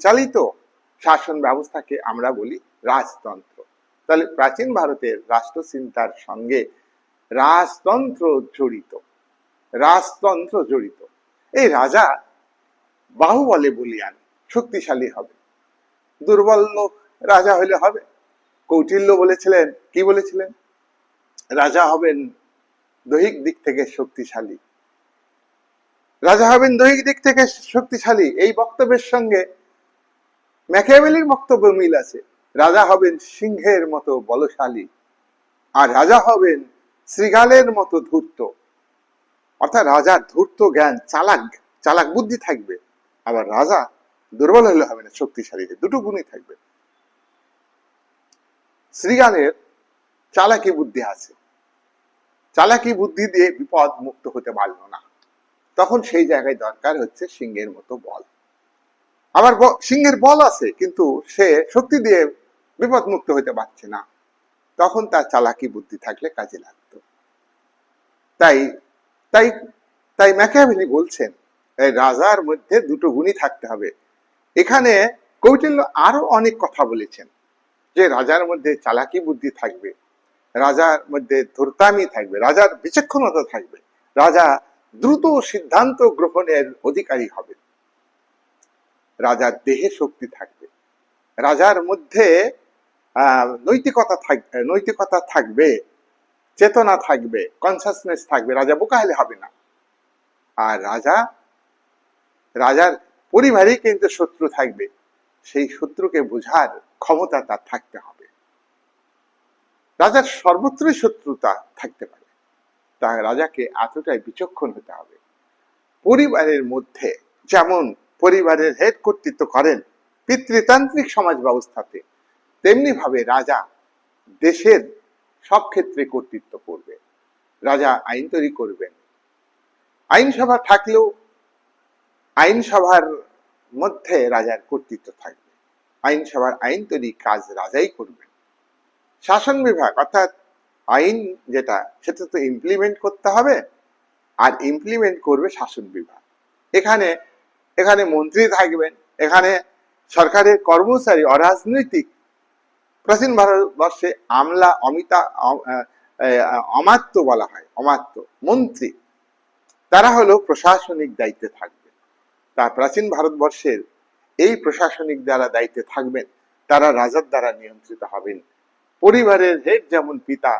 চালিত শাসন ব্যবস্থাকে আমরা বলি রাজতন্ত্র। তাহলে প্রাচীন ভারতের রাষ্ট্রচিন্তার সঙ্গে রাজতন্ত্র জড়িত রাজতন্ত্র জড়িত। এই রাজা বাহুবলে বলিয়ান, শক্তিশালী হবে। দুর্বল লোক রাজা হলে হবে। কৌটিল্য বলেছিলেন, কি বলেছিলেন? রাজা হবেন দৈহিক দিক থেকে শক্তিশালী। রাজা হবেন দৈহিক দিক থেকে শক্তিশালী। এই বক্তব্যের সঙ্গে ম্যাকিয়াভেলির বক্তব্য মিল আছে। রাজা হবেন সিংহের মতো বলশালী, আর রাজা হবেন শ্রীগালের মতো ধূর্ত। অর্থাৎ রাজার ধূর্ত জ্ঞান, চালাক চালাক বুদ্ধি থাকবে। আবার রাজা দুর্বল হলে হবে না, শক্তিশালী দুটো গুণই থাকবে। শ্রীগালের চালাকি বুদ্ধি আছে। চালাকি বুদ্ধি দিয়ে বিপদ মুক্ত হতে পারল না। তখন সেই জায়গায় দরকার হচ্ছে সিংহের মতো বল। আবার সিংহের বল আছে, কিন্তু সে শক্তি দিয়ে বিপদ মুক্ত হতে পারছে না। তখন তার চালাকি বুদ্ধি থাকলে কাজে লাগতো। তাই তাই তাই ম্যাকিয়াভেলি বলছেন, এই রাজার মধ্যে দুটো গুণই থাকতে হবে। এখানে কৌটিল্য আরও অনেক কথা বলেছেন, যে রাজার মধ্যে চালাকি বুদ্ধি থাকবে, রাজার মধ্যে ধূর্তামি থাকবে, রাজার বিচক্ষণতা থাকবে, রাজা দ্রুত সিদ্ধান্ত গ্রহণের অধিকারী হবে। রাজার দেহে শক্তি থাকবে। রাজার মধ্যে নৈতিকতা থাকবে নৈতিকতা থাকবে, চেতনা থাকবে কনসাসনেস থাকবে। রাজা বোকা হলে হবে না। আর রাজা, রাজার পরিবারেই কিন্তু শত্রু থাকবে। সেই শত্রুকে বোঝার ক্ষমতা তার থাকতে হবে। রাজার সর্বত্রই শত্রুতা থাকতে পারে। তা রাজাকে এতটাই বিচক্ষণ হতে হবে। পরিবারের মধ্যে যেমন পরিবারের হেড কর্তৃত্ব করেন পিতৃতান্ত্রিক সমাজ ব্যবস্থাতে। তেমনি ভাবে রাজা দেশের সব ক্ষেত্রে কর্তৃত্ব করবে। রাজা আইন তৈরি করবেন। আইনসভা থাকলেও আইনসভার মধ্যে রাজার কর্তৃত্ব থাকবে। আইনসভার আইন তৈরি কাজ রাজাই করবেন। শাসন বিভাগ অর্থাৎ আইন যেটা, সেটা তো ইমপ্লিমেন্ট করতে হবে। আর ইমপ্লিমেন্ট করবে শাসন বিভাগ। এখানে এখানে মন্ত্রী থাকবেন, এখানে সরকারের কর্মচারী অরাজনৈতিক প্রাচীন ভারতবর্ষে আমলা, অমিতা অমাত্য বলা হয়, অমাত্য মন্ত্রী। তারা হলো প্রশাসনিক দায়িত্বে থাকবে তা প্রাচীন ভারতবর্ষের এই প্রশাসনিক দ্বারা দায়িত্বে থাকবেন, তারা রাজার দ্বারা নিয়ন্ত্রিত হবেন। পরিবারের হেড যেমন পিতা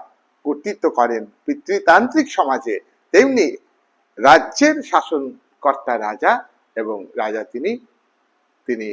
কর্তৃত্ব করেন পিতৃতান্ত্রিক সমাজে, তেমনি রাজ্যের শাসনকর্তা রাজা এবং রাজা তিনি তিনি